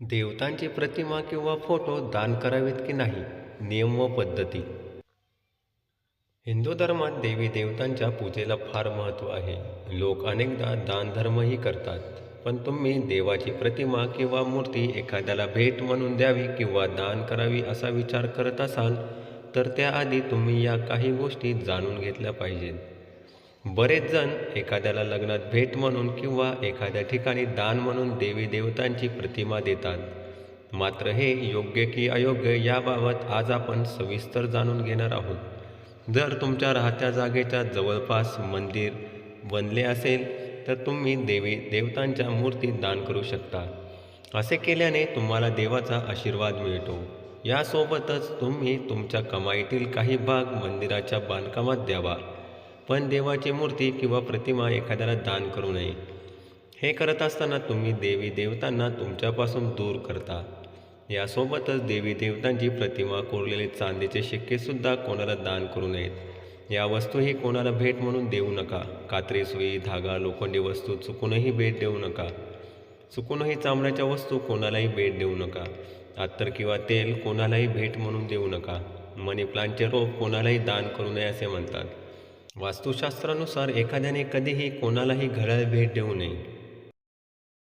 देवतांची प्रतिमा किंवा फोटो दान करावेत की नाही नियम व पद्धती. हिंदू धर्मात देवी देवतांच्या पूजेला फार महत्त्व आहे. लोक अनेकदा दानधर्मही करतात पण तुम्ही देवाची प्रतिमा किंवा मूर्ती एखाद्याला भेट म्हणून द्यावी किंवा दान करावी असा विचार करत असाल तर त्याआधी तुम्ही या काही गोष्टी जाणून घेतल्या पाहिजेत. बरेच जण एखाद्याला लग्नात भेट म्हणून किंवा एखाद्या ठिकाणी दान म्हणून देवी देवतांची प्रतिमा देतात. मात्र हे योग्य की अयोग्य याबाबत आज आपण सविस्तर जाणून घेणार आहोत. जर तुमच्या राहत्या जागेच्या जवळपास मंदिर बनले असेल तर तुम्ही देवी देवतांच्या मूर्ती दान करू शकता. असे केल्याने तुम्हाला देवाचा आशीर्वाद मिळतो. यासोबतच तुम्ही तुमच्या कमाईतील काही भाग मंदिराच्या बांधकामात द्यावा. पण देवाची मूर्ती किंवा प्रतिमा एखाद्याला दान करू नये. हे करत असताना तुम्ही देवी देवतांना तुमच्यापासून दूर करता. यासोबतच देवी देवतांची प्रतिमा कोरलेले चांदीचे शिक्केसुद्धा कोणाला दान करू नयेत. या वस्तूही कोणाला भेट म्हणून देऊ नका. कात्री सुई धागा लोखंडी वस्तू चुकूनही भेट देऊ नका. चुकूनही चामड्याच्या वस्तू कोणालाही भेट देऊ नका. अत्तर किंवा तेल कोणालाही भेट म्हणून देऊ नका. मनी प्लांटचे रोप कोणालाही दान करू नये असे म्हणतात. वास्तुशास्त्रानुसार एखाद्याने कधीही कोणालाही घड्याळ भेट देऊ नये.